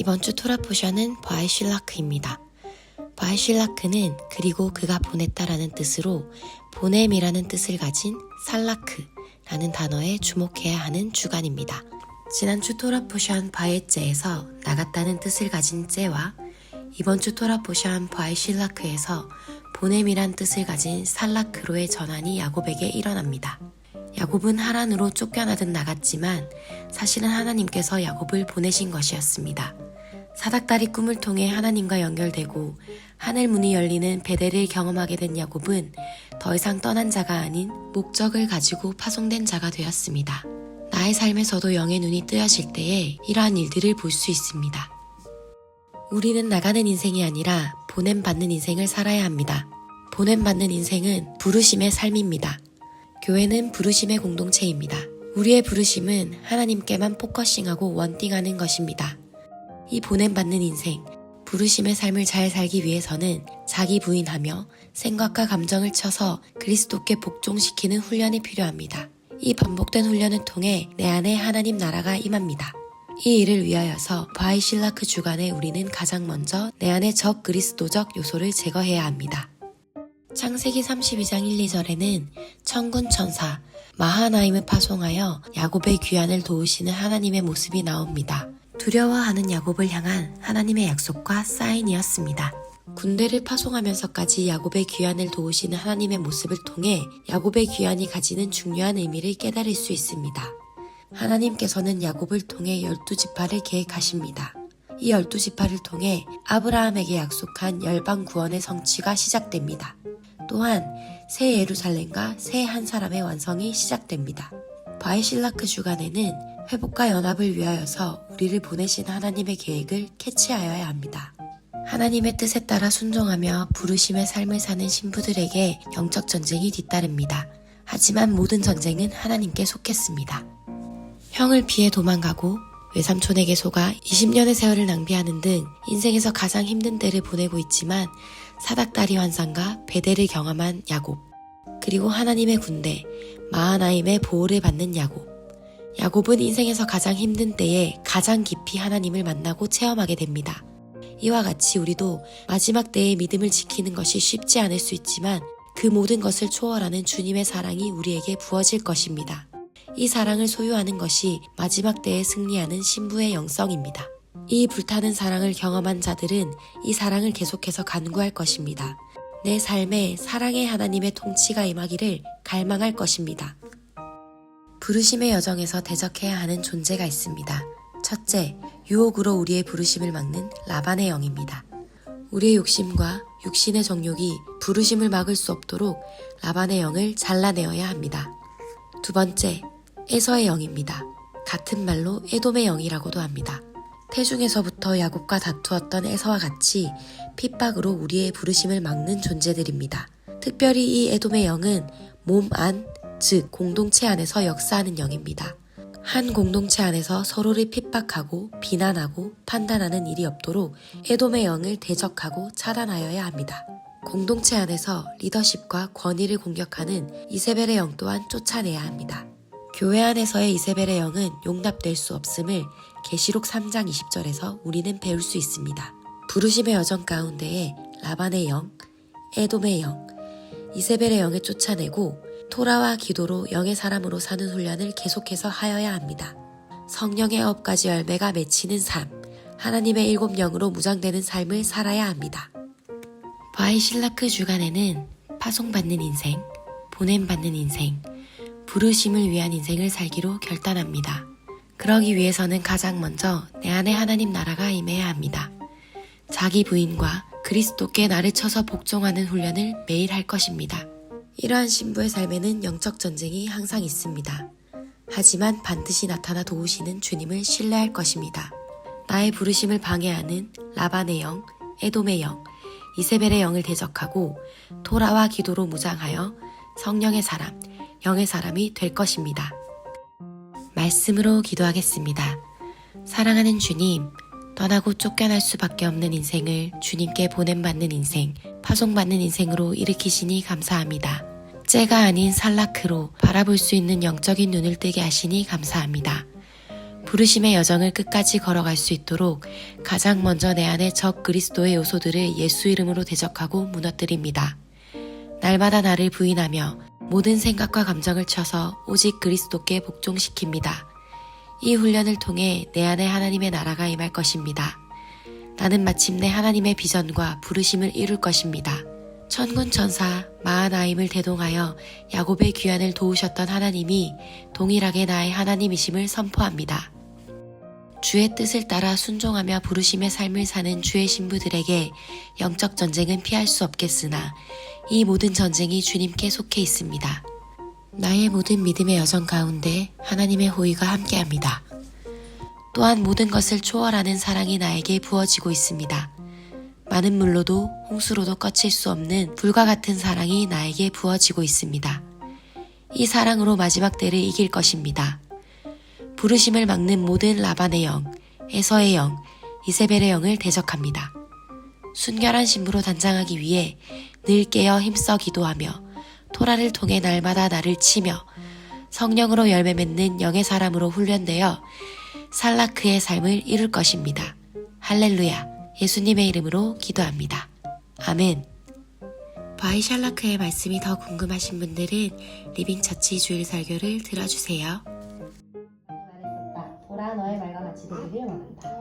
이번 주 토라 포션은 바이실라크입니다. 바이실라크는 그리고 그가 보냈다라는 뜻으로 보냄이라는 뜻을 가진 살라크라는 단어에 주목해야 하는 주간입니다. 지난주 토라 포션 바에째에서 나갔다는 뜻을 가진 째와 이번 주 토라 포션 바이실라크에서 보냄이란 뜻을 가진 살라크로의 전환이 야곱에게 일어납니다. 야곱은 하란으로 쫓겨나듯 나갔지만 사실은 하나님께서 야곱을 보내신 것이었습니다. 사닥다리 꿈을 통해 하나님과 연결되고 하늘 문이 열리는 베델을 경험하게 된 야곱은 더 이상 떠난 자가 아닌 목적을 가지고 파송된 자가 되었습니다. 나의 삶에서도 영의 눈이 뜨여질 때에 이러한 일들을 볼 수 있습니다. 우리는 나가는 인생이 아니라 보냄받는 인생을 살아야 합니다. 보냄받는 인생은 부르심의 삶입니다. 교회는 부르심의 공동체입니다. 우리의 부르심은 하나님께만 포커싱하고 원띵하는 것입니다. 이 보냄받는 인생, 부르심의 삶을 잘 살기 위해서는 자기 부인하며 생각과 감정을 쳐서 그리스도께 복종시키는 훈련이 필요합니다. 이 반복된 훈련을 통해 내 안에 하나님 나라가 임합니다. 이 일을 위하여서 바이실라크 주간에 우리는 가장 먼저 내 안의 적 그리스도적 요소를 제거해야 합니다. 창세기 32장 1, 2절에는 천군 천사 마하나임을 파송하여 야곱의 귀환을 도우시는 하나님의 모습이 나옵니다. 두려워하는 야곱을 향한 하나님의 약속과 사인이었습니다. 군대를 파송하면서까지 야곱의 귀환을 도우시는 하나님의 모습을 통해 야곱의 귀환이 가지는 중요한 의미를 깨달을 수 있습니다. 하나님께서는 야곱을 통해 열두 지파를 계획하십니다. 이 열두 지파를 통해 아브라함에게 약속한 열방 구원의 성취가 시작됩니다. 또한 새 예루살렘과 새 한 사람의 완성이 시작됩니다. 바이실라크 주간에는 회복과 연합을 위하여서 우리를 보내신 하나님의 계획을 캐치하여야 합니다. 하나님의 뜻에 따라 순종하며 부르심의 삶을 사는 신부들에게 영적 전쟁이 뒤따릅니다. 하지만 모든 전쟁은 하나님께 속했습니다. 형을 피해 도망가고 외삼촌에게 속아 20년의 세월을 낭비하는 등 인생에서 가장 힘든 때를 보내고 있지만 사닥다리 환상과 베델을 경험한 야곱 그리고 하나님의 군대 마하나임의 보호를 받는 야곱 야곱은 인생에서 가장 힘든 때에 가장 깊이 하나님을 만나고 체험하게 됩니다. 이와 같이 우리도 마지막 때의 믿음을 지키는 것이 쉽지 않을 수 있지만 그 모든 것을 초월하는 주님의 사랑이 우리에게 부어질 것입니다. 이 사랑을 소유하는 것이 마지막 때에 승리하는 신부의 영성입니다. 이 불타는 사랑을 경험한 자들은 이 사랑을 계속해서 간구할 것입니다. 내 삶에 사랑의 하나님의 통치가 임하기를 갈망할 것입니다. 부르심의 여정에서 대적해야 하는 존재가 있습니다. 첫째, 유혹으로 우리의 부르심을 막는 라반의 영입니다. 우리의 욕심과 육신의 정욕이 부르심을 막을 수 없도록 라반의 영을 잘라내어야 합니다. 두 번째, 에서의 영입니다. 같은 말로 에돔의 영이라고도 합니다. 태중에서부터 야곱과 다투었던 에서와 같이 핍박으로 우리의 부르심을 막는 존재들입니다. 특별히 이 에돔의 영은 몸 안, 즉 공동체 안에서 역사하는 영입니다. 한 공동체 안에서 서로를 핍박하고 비난하고 판단하는 일이 없도록 에돔의 영을 대적하고 차단하여야 합니다. 공동체 안에서 리더십과 권위를 공격하는 이세벨의 영 또한 쫓아내야 합니다. 교회 안에서의 이세벨의 영은 용납될 수 없음을 계시록 3장 20절에서 우리는 배울 수 있습니다. 부르심의 여정 가운데에 라반의 영, 에돔의 영, 이세벨의 영을 쫓아내고 토라와 기도로 영의 사람으로 사는 훈련을 계속해서 하여야 합니다. 성령의 가지 열매가 맺히는 삶, 하나님의 일곱 영으로 무장되는 삶을 살아야 합니다. 바이실라크 주간에는 파송받는 인생, 보냄받는 인생, 부르심을 위한 인생을 살기로 결단합니다. 그러기 위해서는 가장 먼저 내 안에 하나님 나라가 임해야 합니다. 자기 부인과 그리스도께 나를 쳐서 복종하는 훈련을 매일 할 것입니다. 이러한 신부의 삶에는 영적 전쟁이 항상 있습니다. 하지만 반드시 나타나 도우시는 주님을 신뢰할 것입니다. 나의 부르심을 방해하는 라반의 영, 에돔의 영, 이세벨의 영을 대적하고 토라와 기도로 무장하여 성령의 사람, 영의 사람이 될 것입니다. 말씀으로 기도하겠습니다. 사랑하는 주님, 떠나고 쫓겨날 수밖에 없는 인생을 주님께 보냄받는 인생, 파송받는 인생으로 일으키시니 감사합니다. 째가 아닌 살라크로 바라볼 수 있는 영적인 눈을 뜨게 하시니 감사합니다. 부르심의 여정을 끝까지 걸어갈 수 있도록 가장 먼저 내 안에 적 그리스도의 요소들을 예수 이름으로 대적하고 무너뜨립니다. 날마다 나를 부인하며 모든 생각과 감정을 쳐서 오직 그리스도께 복종시킵니다. 이 훈련을 통해 내 안에 하나님의 나라가 임할 것입니다. 나는 마침내 하나님의 비전과 부르심을 이룰 것입니다. 천군 천사 마하나임을 대동하여 야곱의 귀환을 도우셨던 하나님이 동일하게 나의 하나님이심을 선포합니다. 주의 뜻을 따라 순종하며 부르심의 삶을 사는 주의 신부들에게 영적 전쟁은 피할 수 없겠으나 이 모든 전쟁이 주님께 속해 있습니다. 나의 모든 믿음의 여정 가운데 하나님의 호의가 함께합니다. 또한 모든 것을 초월하는 사랑이 나에게 부어지고 있습니다. 많은 물로도 홍수로도 꺼칠 수 없는 불과 같은 사랑이 나에게 부어지고 있습니다. 이 사랑으로 마지막 때를 이길 것입니다. 부르심을 막는 모든 라반의 영, 에서의 영, 이세벨의 영을 대적합니다. 순결한 신부로 단장하기 위해 늘 깨어 힘써 기도하며 토라를 통해 날마다 나를 치며 성령으로 열매 맺는 영의 사람으로 훈련되어 살라크의 삶을 이룰 것입니다. 할렐루야. 예수님의 이름으로 기도합니다. 아멘. 바이 샬라크의 말씀이 더 궁금하신 분들은 리빙처치 주일 설교를 들어주세요. 말했었다. 도라 너의 말과 같이 되기를 원한다.